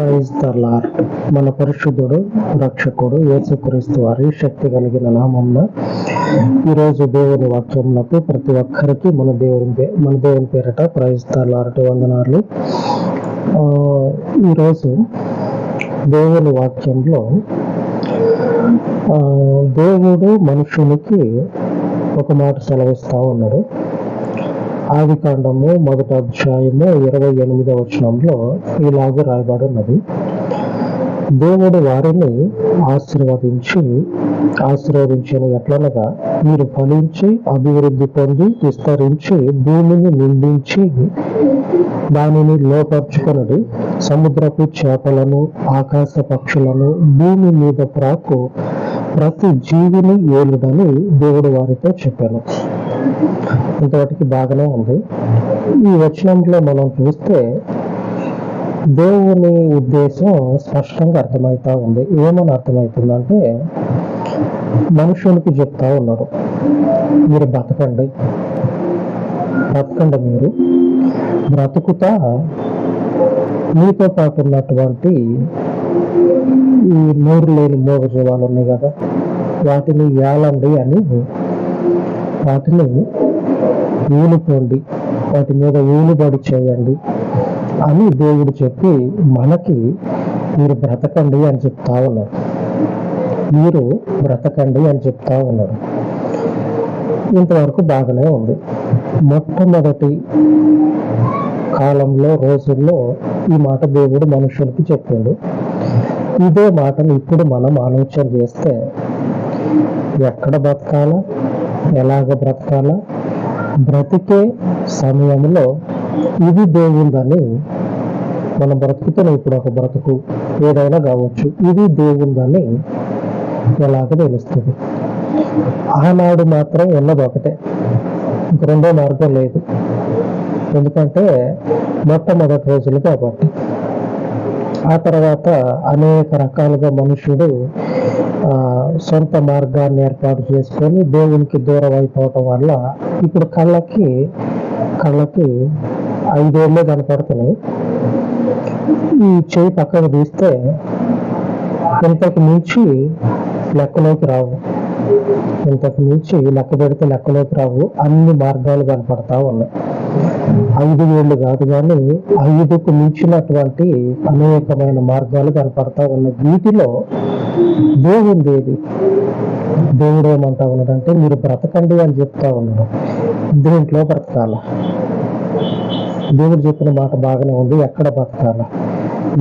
Praise the మన పరిశుద్ధుడు రక్షకుడు యేసుక్రీస్తు వారి శక్తి కలిగిన నామంలో ఈరోజు దేవుని వాక్యములకు ప్రతి ఒక్కరికి మన దేవుని పే- మన దేవుని పేరట ప్రైజ్ ద వందనాలు. ఆ, ఈరోజు దేవుని వాక్యంలో ఆ, దేవుడు మనుషునికి ఒక మాట సెలవిస్తా ఉన్నాడు. ఆది కాండము మొదటి అధ్యాయము ఇరవై ఎనిమిదవ వచనంలో ఇలాగ రాయబడి ఉన్నది. దేవుడు వారిని ఆశీర్వదించి ఆశీర్వదించిన ఎట్లనగా మీరు ఫలించి అభివృద్ధి పొంది విస్తరించి భూమిని నిండించి దానిని లోపరుచుకొనడి సముద్రపు చేపలను ఆకాశ పక్షులను భూమి మీద ప్రాకు ప్రతి జీవిని ఏలుడని దేవుడు వారితో చెప్పాను. ఇంతవరకు బాగానే ఉంది. ఈ వచనంలో మనం చూస్తే దేవుని ఉద్దేశం స్పష్టంగా అర్థమవుతా ఉంది. ఏమని అర్థమవుతుందంటే మనుషునికి చెప్తా ఉన్నారు. మీరు బతకండి. బ్రతకండి మీరు. బ్రతుకుతా మీతో పాటు ఉన్నటువంటి ఈ నోరు లేని మోగజీవాలు ఉన్నాయి కదా. వాటిని ఏలండి అని వాటిని ఊలుకోండి వాటి మీద ఊలుబడి చేయండి అని దేవుడు చెప్పి మనకి మీరు బ్రతకండి అని చెప్తా ఉన్నారు. మీరు బ్రతకండి అని చెప్తా ఉన్నారు. ఇంతవరకు బాగానే ఉంది. మొట్టమొదటి కాలంలో రోజుల్లో ఈ మాట దేవుడు మనుషులకి చెప్పిండు. ఇదే మాటను ఇప్పుడు మనం ఆలోచన చేస్తే ఎక్కడ బతకాలా? ఎలాగ బ్రతకాలా? బ్రతికే సమయంలో ఇది దేవుందని మనం బ్రతుకుతున్న ఇప్పుడు ఒక బ్రతుకు ఏదైనా కావచ్చు. ఇది దేవుందని ఎలాగ తెలుస్తుంది? ఆనాడు మాత్రం ఉన్నది ఒకటే. రెండో మార్గం లేదు. ఎందుకంటే మొట్టమొదటి రోజులు కాబట్టి. ఆ తర్వాత అనేక రకాలుగా మనుషుడు ఆ, సొంత మార్గాన్ని ఏర్పాటు చేసుకొని దేవునికి దూరం అయిపోవటం వల్ల ఇప్పుడు కళ్ళకి కళ్ళకి ఐదేళ్ళే కనపడుతున్నాయి. ఈ చేయి పక్కకు తీస్తే ఇంతకు మించి లెక్కలోకి రావు. ఇంతకు మించి లెక్క పెడితే లెక్కలోకి రావు. అన్ని మార్గాలు కనపడతా ఉన్నాయి. ఐదు వేళ్ళు కాదు కానీ ఐదుకు మించినటువంటి అనేకమైన మార్గాలు కనపడతా ఉన్నాయి. వీటిలో దేవుని దేవి. దేవుడు ఏమంటా ఉన్నాడంటే మీరు బ్రతకండి అని చెప్తా ఉన్నాడు. దీంట్లో బ్రతకాల? దేవుడు చెప్పిన మాట బాగానే ఉంది ఎక్కడ బ్రతకాల?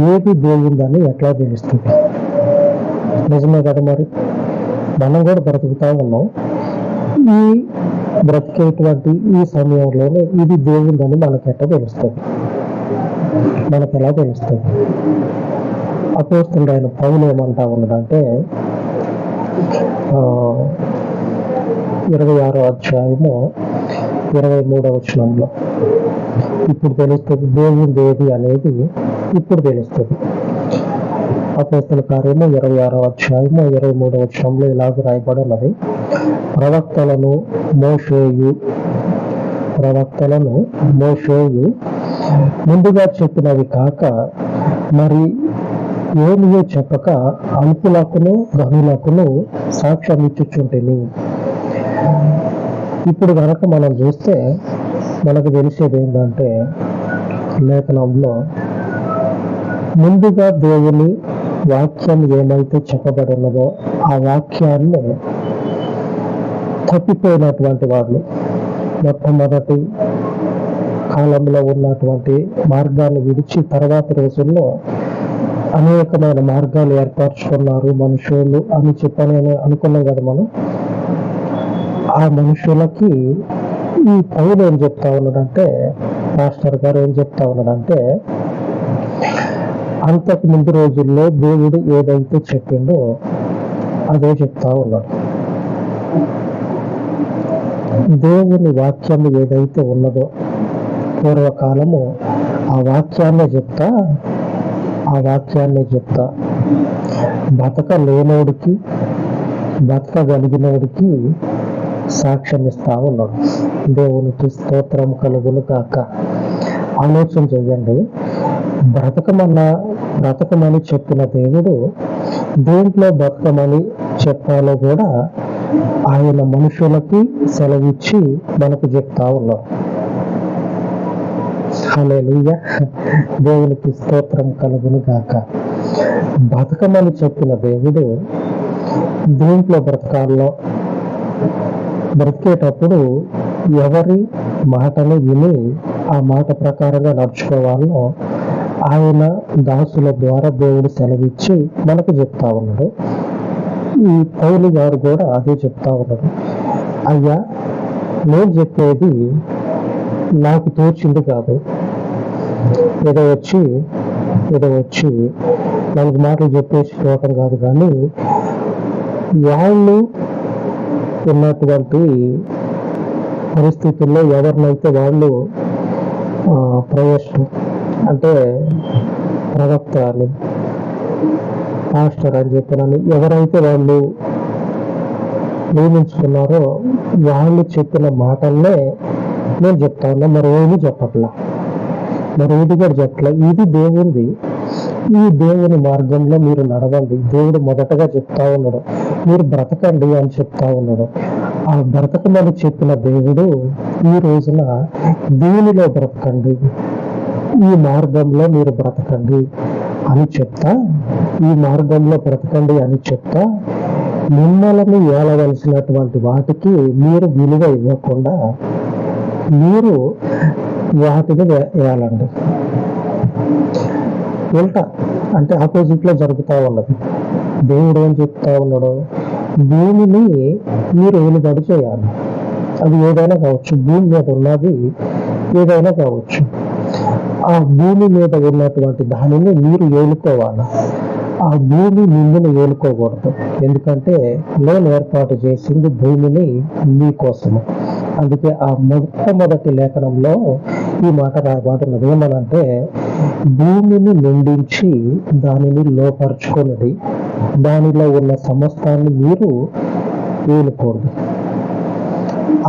ఏది దేవుందని ఎట్లా తెలుస్తుంది? నిజమే కదా మరి? మనం కూడా బ్రతుకుతా ఉన్నాం. ఈ బ్రతికేటువంటి ఈ సమయంలోనే ఇది దేవుందని మనకెట్లా తెలుస్తుంది? మనకు ఎలా తెలుస్తుంది? అపోస్తుడు ఆయన పౌలు ఏమంటా ఉన్నదంటే ఇరవై ఆరో అధ్యాయము ఇరవై మూడవ వచనంలో ఇప్పుడు తెలుస్తుంది దేవుంది ఏది అనేది ఇప్పుడు తెలుస్తుంది. అపోస్తుల కార్యము ఇరవై ఆరో అధ్యాయము ఇరవై మూడవ వచనంలో ఇలాగ రాయబడి ఉన్నది ప్రవక్తలను మోషేయు ప్రవక్తలను మోషేయు ముందుగా చెప్పినవి కాక మరి ఏమియో చెప్పక అల్పులకును గనులకును సాక్ష్యం ఇచ్చుచుంటిని. ఇప్పుడు కనుక మనం చూస్తే మనకు తెలిసేది ఏంటంటే లేఖనంలో ముందుగా దేవుని వాక్యం ఏమైతే చెప్పబడి ఉన్నదో ఆ వాక్యాన్ని తప్పిపోయినటువంటి వాళ్ళు మొట్టమొదటి కాలంలో ఉన్నటువంటి మార్గాన్ని విడిచి తర్వాత రోజుల్లో అనేకమైన మార్గాలు ఏర్పరచుకున్నారు మనుషులు అని చెప్పని అనుకున్నాం కదా మనం. ఆ మనుషులకి ఈ పౌలు ఏం చెప్తా ఉన్నాడంటే మాస్టర్ గారు ఏం చెప్తా ఉన్నాడంటే అంతకు ముందు రోజుల్లో దేవుడు ఏదైతే చెప్పిండో అదే చెప్తా ఉన్నాడు. దేవుని వాక్యం ఏదైతే ఉన్నదో పూర్వకాలము ఆ వాక్యాన్నే చెప్తా ఆ వాక్యాన్ని చెప్తా. బతక లేనోడికి బతకగలిగినోడికి సాక్ష్యం ఇస్తా ఉన్నాడు. దేవునికి స్తోత్రం కలుగును కాక ఆలోచన చేయండి బ్రతకమన్న బ్రతకమని చెప్పిన దేవుడు దేంట్లో బ్రతకమని చెప్పాలో కూడా ఆయన మనుషులకి సెలవిచ్చి మనకు చెప్తా ఉన్నాడు. హల్లెలూయా. దేవునికి స్తోత్రం కలుగును గాక. బతకమని చెప్పిన దేవుడు దేంట్లో బ్రతకాల్లో బ్రతికేటప్పుడు ఎవరి మాటను విని ఆ మాట ప్రకారంగా నడుచుకోవాలో ఆయన దాసుల ద్వారా దేవుడు సెలవిచ్చి మనకు చెప్తా ఉన్నాడు. ఈ పౌలు గారు కూడా అదే చెప్తా ఉన్నాడు అయ్యా నేను చెప్పేది నాకు తోచింది కాదు. ఏదో వచ్చి ఏదో వచ్చి నాలుగు మాటలు చెప్పేసి చూడటం కాదు కానీ వాళ్ళు ఉన్నటువంటి పరిస్థితుల్లో ఎవరినైతే వాళ్ళు ప్రవేశం అంటే ప్రవక్త అని మాస్టర్ అని చెప్పినని ఎవరైతే వాళ్ళు నియమించుకున్నారో వాళ్ళు చెప్పిన మాటల్నే నేను చెప్తా ఉన్నా మరేమి చెప్పట్లా? మరేది కూడా చెప్పట్లా? ఇది దేవుంది ఈ దేవుని మార్గంలో మీరు నడవండి. దేవుడు మొదటగా చెప్తా ఉన్నాడు మీరు బ్రతకండి అని చెప్తా ఉన్నాడు. ఆ బ్రతకమని చెప్పిన దేవుడు ఈ రోజున దేవునిలో బ్రతకండి. ఈ మార్గంలో మీరు బ్రతకండి అని చెప్తా ఈ మార్గంలో బ్రతకండి అని చెప్తా మిమ్మల్ని ఏలవలసినటువంటి వాటికి మీరు విలువ ఇవ్వకుండా మీరు వాటిని వేయాలండి. ఉల్టా అంటే ఆపోజిట్లో జరుగుతూ ఉన్నది. దేవుడు ఏం చెప్తా ఉన్నాడు? భూమిని మీరు ఏలుబడి చేయాలి. అది ఏదైనా కావచ్చు. భూమి మీద ఉన్నది ఏదైనా కావచ్చు. ఆ భూమి మీద ఉన్నటువంటి దానిని మీరు ఏలుకోవాలి. ఆ భూమి మిమ్మల్ని ఏలుకోకూడదు. ఎందుకంటే నేను ఏర్పాటు చేసింది భూమిని మీకోసము. అందుకే ఆ మొట్టమొదటి లేఖనంలో ఈ మాట రాయబడుతున్నది ఏమనంటే భూమిని నిండించి దానిని లోపరుచుకున్నది దానిలో ఉన్న సమస్తాన్ని మీరు ఏలుకూడదు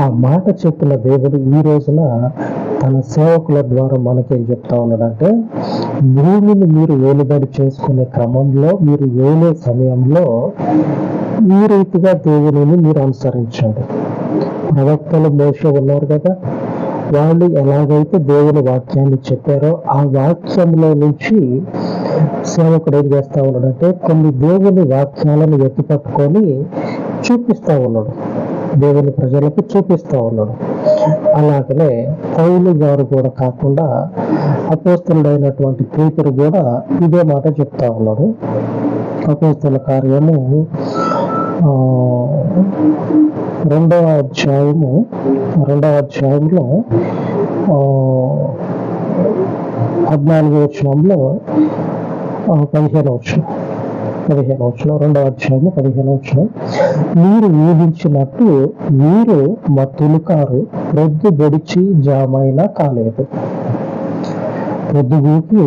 ఆ మాట చెప్పిన దేవుడు ఈ రోజున తన సేవకుల ద్వారా మనకేం చెప్తా ఉన్నాడంటే భూమిని మీరు ఏలుబడి చేసుకునే క్రమంలో మీరు ఏలే సమయంలో ఈ రీతిగా దేవుని మీరు అనుసరించండి. ప్రవక్తలు మోస ఉన్నారు కదా వాళ్ళు ఎలాగైతే దేవుని వాక్యాన్ని చెప్పారో ఆ వాక్యంలో నుంచి సేవకుడు ఏం చేస్తా ఉన్నాడంటే కొన్ని దేవుని వాక్యాలను ఎత్తిపట్టుకొని చూపిస్తూ చూపిస్తా ఉన్నాడు. దేవుని ప్రజలకు చూపిస్తా ఉన్నాడు. అలాగనే పౌలు గారు కూడా కాకుండా అపోస్తుడైనటువంటి పేతురు కూడా ఇదే మాట చెప్తా ఉన్నాడు. అపోస్తుల కార్యము రెండవ అధ్యాయము రెండవ అధ్యాయంలో ఆ, పద్నాలుగు పదిహేను వచ్చిన పదిహేను వచ్చిన రెండవ అధ్యాయము పదిహేను వచ్చిన మీరు ఊహించినట్టు మీరు మా తొలికారు ప్రొద్దు బొడిచి జామైనా కాలేదు. పొద్దుగూకి ఊపి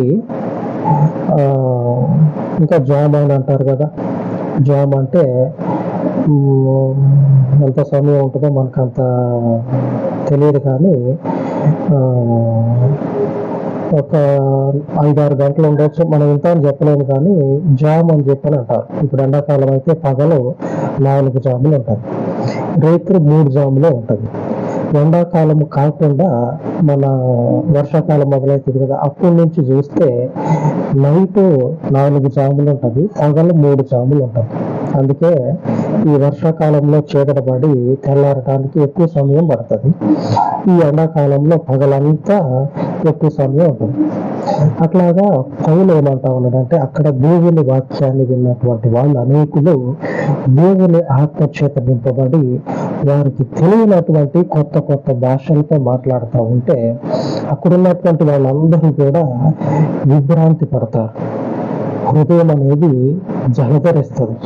ఇంకా జామ్ అని అంటారు కదా. జామ్ అంటే ఎంత సమయం ఉంటుందో మనకు అంత తెలియదు కానీ ఒక ఐదారు గంటలు ఉండొచ్చు. మనం ఇంత అని చెప్పలేము కానీ జామ్ అని చెప్పని అంటారు. ఇప్పుడు ఎండాకాలం అయితే పగలు నాలుగు జాములు ఉంటాయి. రేత్రి మూడు జాములు ఉంటుంది. ఎండాకాలం కాకుండా మన వర్షాకాలం మొదలవుతుంది కదా అప్పటి నుంచి చూస్తే నైట్ నాలుగు జాములు ఉంటుంది పగలు మూడు జాములు ఉంటుంది. అందుకే ఈ వర్షాకాలంలో చీకటపడి తెల్లారటానికి ఎక్కువ సమయం పడుతుంది. ఈ ఎండాకాలంలో పగలంతా ఎక్కువ సమయం ఉంటుంది. అట్లాగా పౌలు ఏమంటా ఉన్నాడంటే అక్కడ దేవుని వాక్యాన్ని విన్నటువంటి వాళ్ళు అనేకులు దేవుని ఆత్మచేత నింపబడి వారికి తెలియనటువంటి కొత్త కొత్త భాషలతో మాట్లాడుతూ ఉంటే అక్కడున్నటువంటి వాళ్ళందరూ కూడా విభ్రాంతి పడతారు. హృదయం అనేది జలధరిస్తుంది.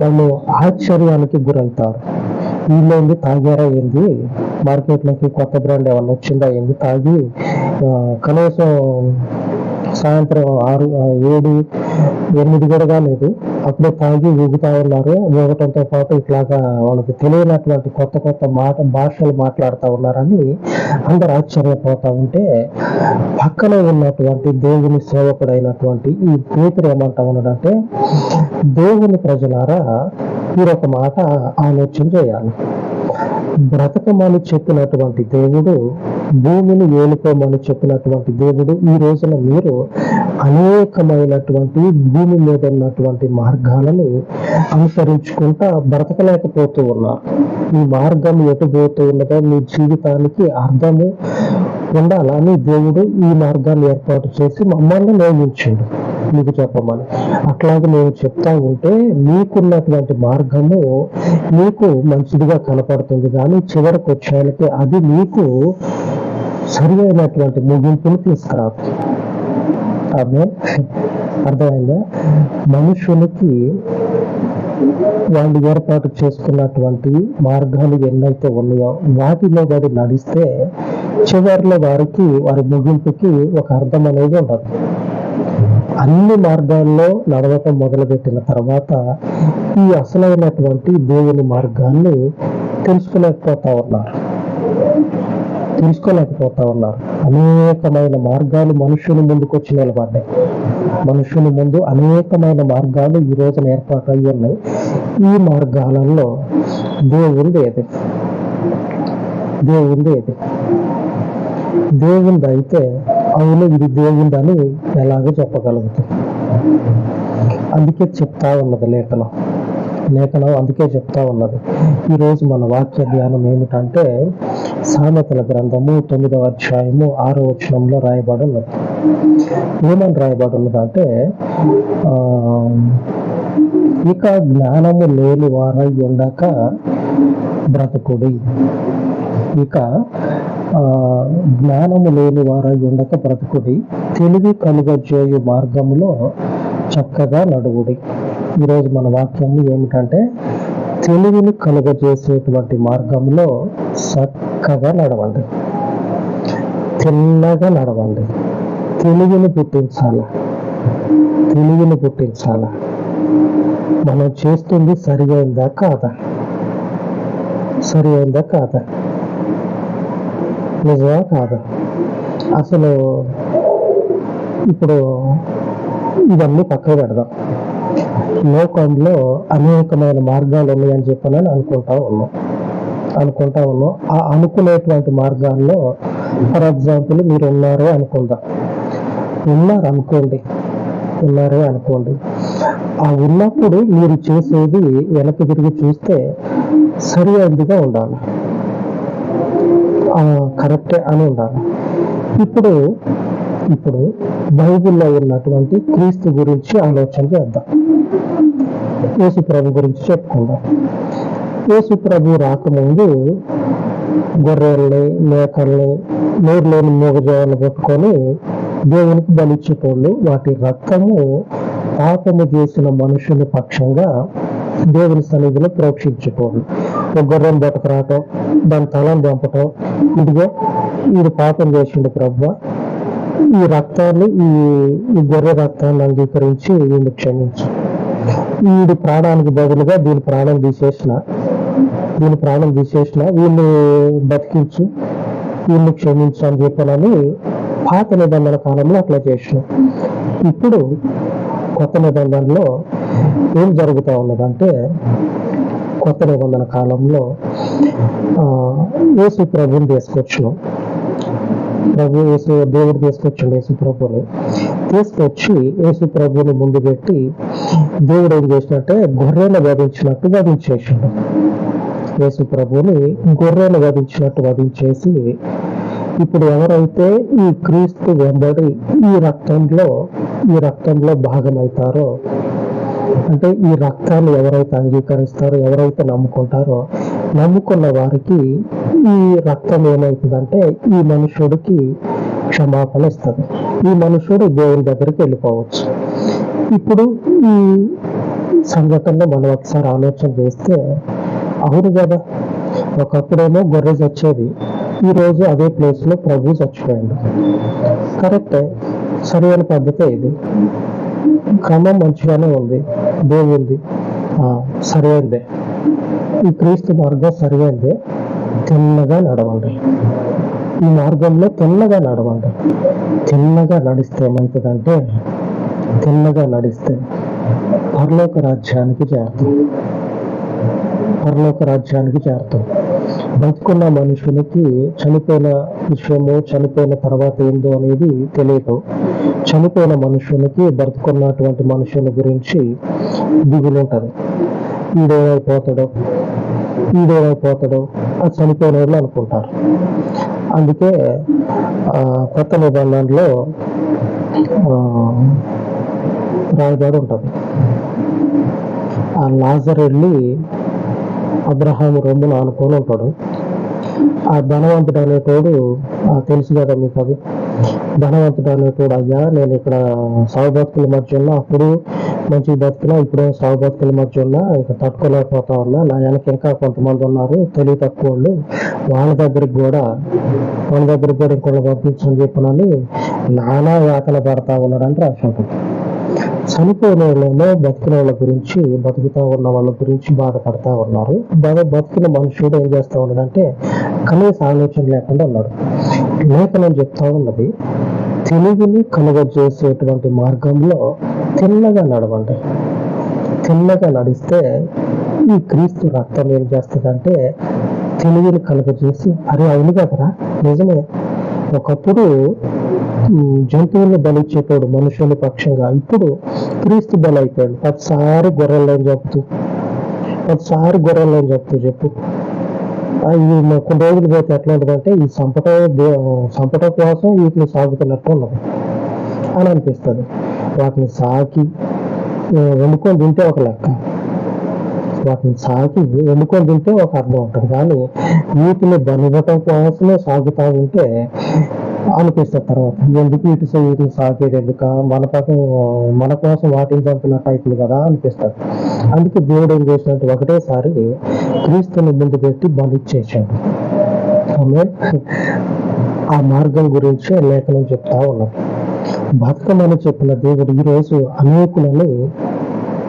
వాళ్ళు ఆశ్చర్యానికి గురవుతారు. వీళ్ళేంది తాగారా ఏంది? మార్కెట్లోకి కొత్త బ్రాండ్ ఏమన్నా వచ్చిందా ఏంది? తాగి కనీసం సాయంత్రం ఆరు ఏడు ఎనిమిది కూడా కాలేదు. అప్పుడే తాగి ఊగుతా ఉన్నారు. ఊగటంతో పాటు ఇట్లాగా వాళ్ళకి తెలియనటువంటి కొత్త కొత్త మాట భాషలు మాట్లాడుతూ ఉన్నారని అందరు ఆశ్చర్యపోతా ఉంటే పక్కన ఉన్నటువంటి దేవుని సేవకుడైనటువంటి ఈ పేతురు ఏమంటా ఉన్నాడంటే దేవుని ప్రజలారా మీరు ఒక మాట ఆలోచన చేయాలి. బ్రతకమని చెప్పినటువంటి దేవుడు భూమిని ఏలుకోమని చెప్పినటువంటి దేవుడు ఈ రోజున మీరు అనేకమైనటువంటి భూమి మీద ఉన్నటువంటి మార్గాలని అనుసరించుకుంటా బ్రతకలేకపోతూ ఉన్నారు. ఈ మార్గం ఎటు పోతూ మీ జీవితానికి అర్థము ఉండాలని దేవుడు ఈ మార్గాన్ని ఏర్పాటు చేసి మమ్మల్ని నియమించిండు. మీకు చెప్పమని. అట్లాగే నేను చెప్తా ఉంటే మీకున్నటువంటి మార్గము మీకు మంచిదిగా కనపడుతుంది. కానీ చివరికి వచ్చేయాలకి అది మీకు సరి అయినటువంటి ముగింపును తీసుకురాదు. అర్థమైందా? మనుషులకి వాళ్ళు ఏర్పాటు చేసుకున్నటువంటి మార్గాలు ఎన్నైతే ఉన్నాయో వాటిలో వారు నడిస్తే చివరిలో వారికి వారి ముగింపుకి ఒక అర్థం అనేది ఉండదు. అన్ని మార్గాల్లో నడవటం మొదలుపెట్టిన తర్వాత ఈ అసలైనటువంటి దేవుని మార్గాన్ని తెలుసుకోలేకపోతా ఉన్నారు. తెలుసుకోలేకపోతా ఉన్నారు. అనేకమైన మార్గాలు మనుషుల ముందుకు వచ్చి నిలబడ్డాయి. మనుషుల ముందు అనేకమైన మార్గాలు ఈ రోజున ఏర్పాటు అయ్యి ఉన్నాయి. ఈ మార్గాలలో దేవుంది ఏది దేవుంది ఏది దేవుంది అయితే అవును ఇది దేవుందని ఎలాగో చెప్పగలుగుతాం. అందుకే చెప్తా ఉన్నది లేఖనం. లేఖనం అందుకే చెప్తా ఉన్నది. ఈరోజు మన వాక్య ధ్యానం ఏమిటంటే సామెతల గ్రంథము తొమ్మిదవ అధ్యాయము ఆరో వచనంలో రాయబడి ఉన్నది ఏమని రాయబడి ఉన్నదంటే ఆ, ఇక జ్ఞానము లేని వారై ఉండక బ్రతుకుడి. ఇక జ్ఞానము లేని వారై ఉండక బ్రతుకుడి తెలివి కలుగజేయు మార్గములో చక్కగా నడువుడి. ఈరోజు మన వాక్యాన్ని ఏమిటంటే తెలివిని కలుగజేసేటువంటి మార్గంలో చక్కగా నడవండి. తిన్నగా నడవండి. తెలివిని పుట్టించాలి? తెలివిని పుట్టించాల? మనం చేస్తుంది సరి అయిందా కాదా? సరి అయిందా కాదా? నిజమా? కాదు? అసలు ఇప్పుడు ఇవన్నీ పక్కన పెడదాం. లోకంలో అనేకమైన మార్గాలు ఉన్నాయని చెప్పనని అనుకుంటా ఉన్నాం. అనుకుంటా ఉన్నాం. ఆ అనుకునేటువంటి మార్గాల్లో ఫర్ ఎగ్జాంపుల్ మీరు ఉన్నారు అనుకుందాం ఉన్నారు అనుకోండి ఉన్నారే అనుకోండి. ఆ ఉన్నప్పుడు మీరు చేసేది వెనక్కి తిరిగి చూస్తే సరి అయినదిగా ఉండాలి. కరెక్టే అని ఉండాలి. ఇప్పుడు ఇప్పుడు బైబిల్లో ఉన్నటువంటి క్రీస్తు గురించి ఆలోచన చేద్దాం. యేసు ప్రభు గురించి చెప్పుకుందాం. యేసు ప్రభు రాకముందు గొర్రెల్ని మేకల్ని నోరులోని మూగజాలను పెట్టుకొని దేవునికి బలిచ్చేటోళ్ళు వాటి రక్తము పాపము చేసిన మనుషుల పక్షంగా దేవుని సన్నిధిలో ప్రోక్షించేటోళ్ళు. ఒక గొర్రెను రావటం దాని తలను చంపటం ఇదిగో ఇది పాపం చేసిండు ప్రభు. ఈ రక్తాన్ని ఈ ఈ గొర్రె రక్తాన్ని అంగీకరించి వీడిని క్షమించు. వీడి ప్రాణానికి బదులుగా దీని ప్రాణం తీసేసిన దీని ప్రాణం తీసేసిన వీళ్ళు బతికించు వీళ్ళు క్షమించు అని చెప్పాలని పాత నిబంధన కాలంలో అట్లా చేసిన. ఇప్పుడు కొత్త నిబంధనలో ఏం జరుగుతూ ఉన్నదంటే కొత్త నిబంధన కాలంలో ఆ, యేసు ప్రభుని తీసుకొచ్చును. ప్రభు యేసు దేవుడు తీసుకొచ్చిండు యేసు ప్రభుని తీసుకొచ్చి యేసు ప్రభుని ముందు పెట్టి దేవుడు ఏం చేసినట్టే గొర్రెను వధించినట్టు వధించేసిండు. యేసు ప్రభుని గొర్రెను వధించినట్టు వధించేసి ఇప్పుడు ఎవరైతే ఈ క్రీస్తు వెంబడి ఈ రక్తంలో ఈ రక్తంలో భాగమవుతారో అంటే ఈ రక్తాన్ని ఎవరైతే అంగీకరిస్తారో ఎవరైతే నమ్ముకుంటారో నమ్ముకున్న వారికి ఈ రక్తం ఏమవుతుందంటే ఈ మనుషుడికి క్షమాపణ ఇస్తుంది. ఈ మనుషుడు దేవుని దగ్గరికి వెళ్ళిపోవచ్చు. ఇప్పుడు ఈ సంఘటనలో మనం ఒకసారి ఆలోచన చేస్తే అవును కదా ఒకప్పుడేమో గొర్రె చచ్చేది ఈ రోజు అదే ప్లేస్లో ప్రభు చచ్చిపోయాడు. కరెక్టే సరైన పద్ధతే ఇది. క్రమం మంచిగానే ఉంది. దేవుంది ఆ, సరైనదే. ఈ క్రీస్తు మార్గం సరైనదే. తిన్నగా నడవండి. ఈ మార్గంలో తిన్నగా నడవండి. తిన్నగా నడిస్తే ఏమవుతుందంటే తిన్నగా నడిస్తే పరలోక రాజ్యానికి చేరుతాం. పరలోక రాజ్యానికి చేరుతాం. బతుకున్న మనుషునికి చనిపోయిన విషయము చనిపోయిన తర్వాత ఏందో అనేది తెలియదు చనిపోయిన మనుషునికి బ్రతుకున్నటువంటి మనుషుల గురించి దిగులు ఉంటుంది ఈడేమైపోతాడో ఈడేమైపోతాడో అది చనిపోయిన వాళ్ళు అనుకుంటారు. అందుకే ఆ, కొత్త నిబంధనలో ఆ, ఉంటుంది ఆ లాజర్ వెళ్ళి అబ్రహాం రొమ్ములు ఆనుకొని ఉంటాడు. ఆ ధనవంతుడు అనేటోడు తెలుసు కదా మీకు అది? ధనవంతుడు అనేటోడు అయ్యా. నేను ఇక్కడ సాగు బతుకుల మధ్య ఉన్నా. అప్పుడు మంచి బతుకులా ఇప్పుడు సాగు బతుకుల మధ్య ఉన్నా. ఇక తట్టుకోలేకపోతా ఉన్నా. నా వెనక ఇంకా కొంతమంది ఉన్నారు. తెలివి తక్కువ వాళ్ళు. వాళ్ళ దగ్గరికి కూడా వాళ్ళ దగ్గరికి కూడా ఇంకొకళ్ళు పంపించని చెప్పినని నానా యాతన పడతా ఉన్నాడంటే రాసి ఉంటుంది చనిపోయిన వాళ్ళేమో బతికిన వాళ్ళ గురించి బతుకుతా ఉన్న వాళ్ళ గురించి బాధపడతా ఉన్నారు. బాధ బతికిన మనుషుడు ఏం చేస్తా ఉన్నాడంటే కనీస ఆలోచన లేకుండా ఉన్నాడు. లేఖనం చెప్తా ఉన్నది తెలివిని కలుగజేసేటువంటి మార్గంలో తిన్నగా నడవండి. తిన్నగా నడిస్తే ఈ క్రీస్తు రక్తం ఏం చేస్తుందంటే తెలివిని కలుగజేసి అరే అవును కదరా నిజమే. ఒకప్పుడు జంతువుల్ని బలిచ్చేటోడు మనుషుల పక్షంగా ఇప్పుడు క్రీస్తు బలి అయిపోయాడు ప్రతిసారి గొర్రెలను చెప్తూ? ప్రతిసారి గొర్రెలను చెప్తూ చెప్పు? కొన్ని రోజులు పోతే ఎట్లాంటిదంటే ఈ సంపట సంపట కోసం వీటిని సాగుతున్నట్టు ఉన్నది అని అనిపిస్తుంది. వాటిని సాకి వండుకొని తింటే ఒక లెక్క. వాటిని సాకి వండుకొని తింటే ఒక అర్థం ఉంటుంది. కానీ వీటిని బలివ్వటం కోసమే సాగుతా ఉంటే అనిపిస్తుంది తర్వాత. ఎందుకు ఇటు సైడ్ వీటిని సాగేది ఎందుక? మన పక్కన మన కోసం వాటిని చంపినట్టు అవుతుంది కదా అనిపిస్తుంది అందుకే దేవుడు ఏం చేసినట్టు ఒకటేసారి క్రీస్తుని ముందు పెట్టి బలిచ్చేసాడు ఆమె ఆ మార్గం గురించి లేఖనం చెప్తా ఉన్నది బతుకమని చెప్పిన దేవుడు ఈరోజు అనేకులని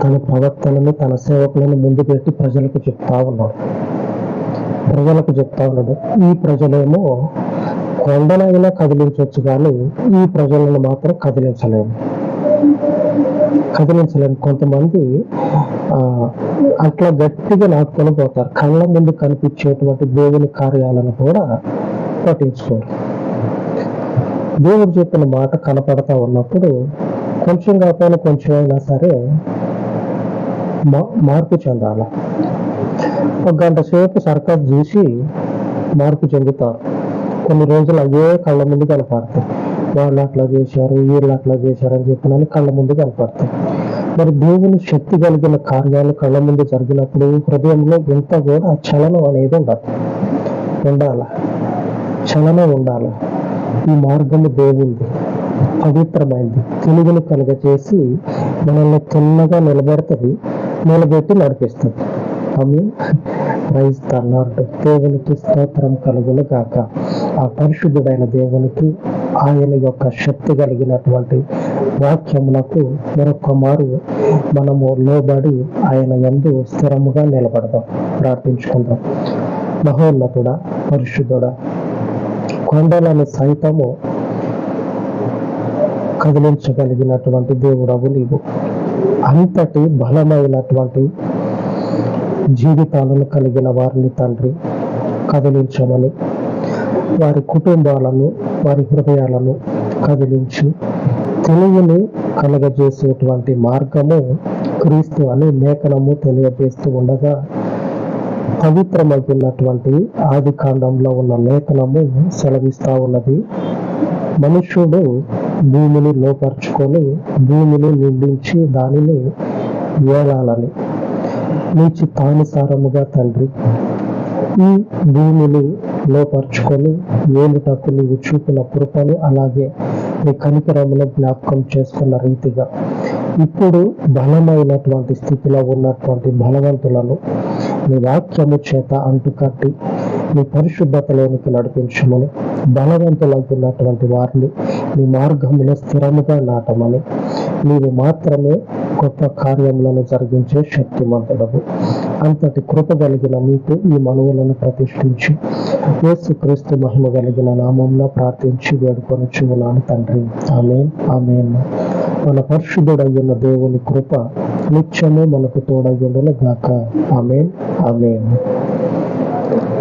తన ప్రవర్తనని తన సేవకులను ముందు పెట్టి ప్రజలకు చెప్తా ఉన్నాడు. ప్రజలకు చెప్తా ఉన్నాడు. ఈ ప్రజలేమో కొండనైనా కదిలించవచ్చు కానీ ఈ ప్రజలను మాత్రం కదిలించలేము. కదిలించలేము. కొంతమంది ఆ, అట్లా గట్టిగా నాటుకొని పోతారు. కళ్ళ ముందు కనిపించేటువంటి దేవుని కార్యాలను కూడా పట్టించుకోరు. దేవుడు చెప్పిన మాట కనపడతా ఉన్నప్పుడు కొంచెం కాకపోయినా కొంచెం అయినా సరే మా- మార్పు చెందాలి. ఒక గంట సేపు సర్కస్ చూసి మార్పు చెందుతారు. కొన్ని రోజులు అయ్యే కళ్ళ ముందు కనపడతాయి. వాళ్ళు అట్లా చేశారు వీళ్ళు అట్లా చేశారు అని చెప్పిన కళ్ళ ముందు కనపడతాయి. మరి దేవుని శక్తి కలిగిన కార్యాలు కళ్ళ ముందు జరిగినప్పుడు హృదయంలో ఇంత కూడా చలనం అనేది ఉండదు. ఉండాలి? చలనం ఉండాలి. ఈ మార్గము దేవుంది పవిత్రమైంది. తెలుగును కలుగజేసి మనల్ని తిన్నగా నిలబెడుతుంది నిలబెట్టి నడిపిస్తుంది. ఆమె ప్రైజ్ అన్నాడు దేవునికి స్తోత్రం కలుగులు గాక. ఆ పరిశుద్ధుడైన దేవునికి ఆయన యొక్క శక్తి కలిగినటువంటి వాక్యములకు మరొక మారు మనము లోబడి ఆయన యందు స్థిరముగా నిలబడదాం. ప్రార్థించుకుందాం. మహోన్నతుడ పరిశుద్ధుడా కొండలను సైతము కదిలించగలిగినటువంటి దేవుడవు నీవు. అంతటి బలమైనటువంటి జీవితాలను కలిగిన వారిని తండ్రి కదిలించమని వారి కుటుంబాలను వారి హృదయాలను కదిలించి తెలివిని కలగజేసేటువంటి మార్గము క్రీస్తు అని లేఖనము తెలియజేస్తూ ఉండగా పవిత్రమైనటువంటి ఆది కాండంలో ఉన్న లేఖనము సెలవిస్తా ఉన్నది. మనుష్యుడు భూమిని లోపరుచుకొని భూమిని నిండించి దానిని ఏలాలని నీ చిత్తానుసారముగా తండ్రి ఈ భూమిని లోపరుచుకొని ఏలుటకు నీవు చూపిన కృపను అలాగే నీ కనికరమును జ్ఞాపకం చేసుకున్న రీతిగా ఇప్పుడు బలమైనటువంటి స్థితిలో ఉన్నటువంటి బలవంతులను నీ వాక్యము చేత అంటుకట్టి నీ పరిశుద్ధతలోనికి నడిపించమని బలవంతులవుతున్నటువంటి వారిని నీ మార్గంలో స్థిరముగా నాటమని నీవు మాత్రమే గొప్ప కార్యములను జరిగించే శక్తిమంతుడవు. అంతటి కృప కలిగిన మీకు ఈ మనవులను ప్రతిష్ఠించి. యేసు క్రీస్తు మహిమ కలిగిన నామంలో ప్రార్థించి వేడుకొని చూనాను తండ్రి. Amen amen. మన పరిశుద్ధుడయ్యున్న దేవుని కృప నిత్యము మనకు తోడయ్యుండును గాక ఆమెన్ ఆమెన్.